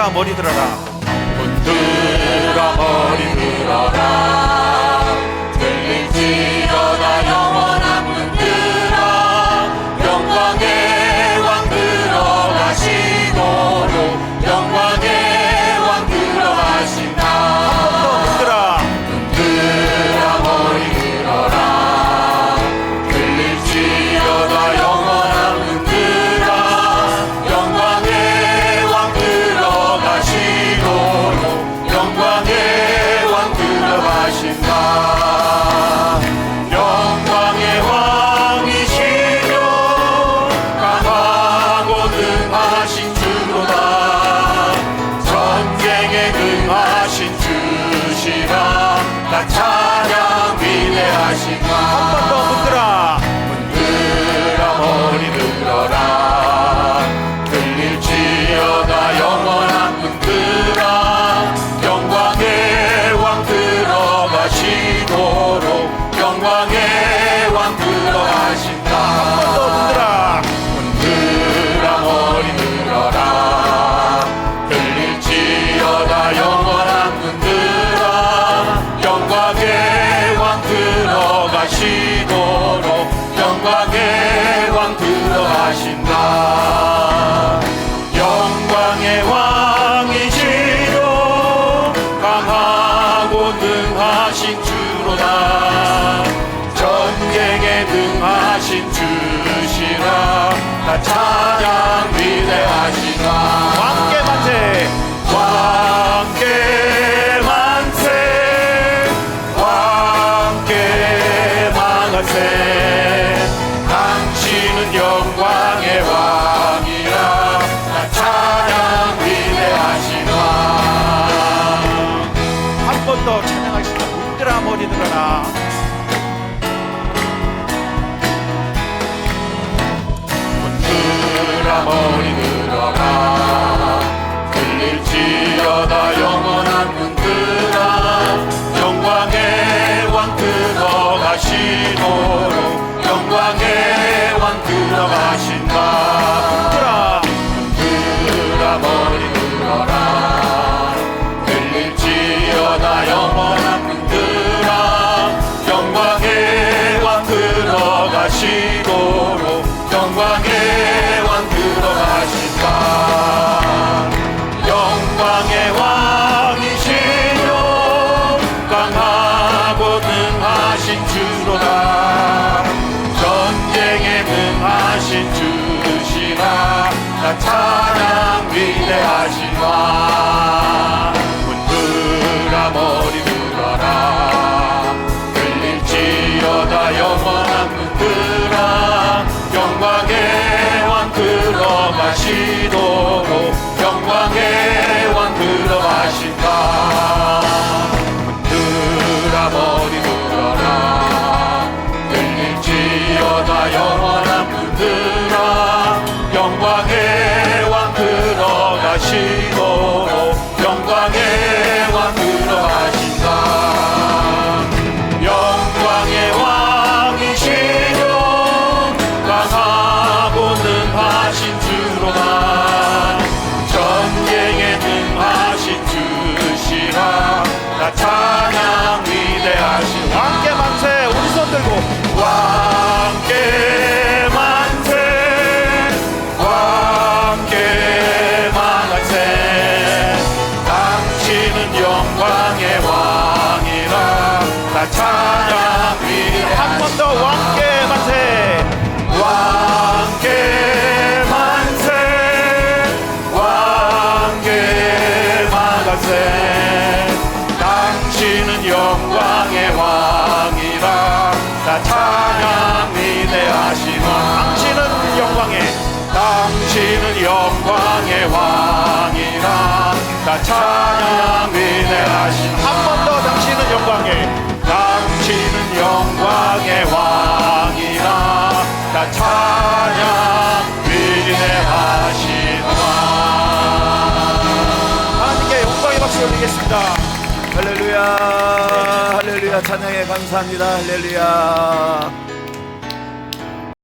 문들아 머리 들어라. 문들아 머리 들어라 영광의 왕 들어가신다. 또 문들아 문들아 머리 들어라. 들릴지어다 영원한 문들아 영광의 왕 들어가시도록 영광의 왕 들어가신다. 영광의 왕이시요 강하고 능하신 주로다 찬양하겠습니다 문들아 머리 들어라. 문들아 머리 들어라 들릴지어다 영원한 문들아 영광의 왕 들어가시도록 영광의 왕 들어가신다. 영광의 왕이시요 강하고 능하신 주로다. 전쟁에 능하신 주시라. 나 찬양 위대하신 왕 영광의 왕 들어가시도록. 영광의 왕 들어가신다. 문들아 머리 들어라 들릴지어다 영원한 문들아. 영광의 왕 들어가시도록. 영광의 찬양 위대하신 왕 왕께 만세. 우리 손 들고. 왕께 만세. 왕께 만세. 당신은 영광의 왕이라. 나 찬양 위대하신 한번 더 왕께 만세. 왕께 만세. 왕께 만세 찬양 위대하신 왕 당신은 영광의 당신은 영광의 왕이라. 나 찬양 위대하신 한번 더 당신은 영광의 당신은 영광의 왕이라. 나 찬양 위대하신 왕 하나님께 영광의 박수 올리겠습니다 할렐루야. 할렐루야. 찬양에 감사합니다. 할렐루야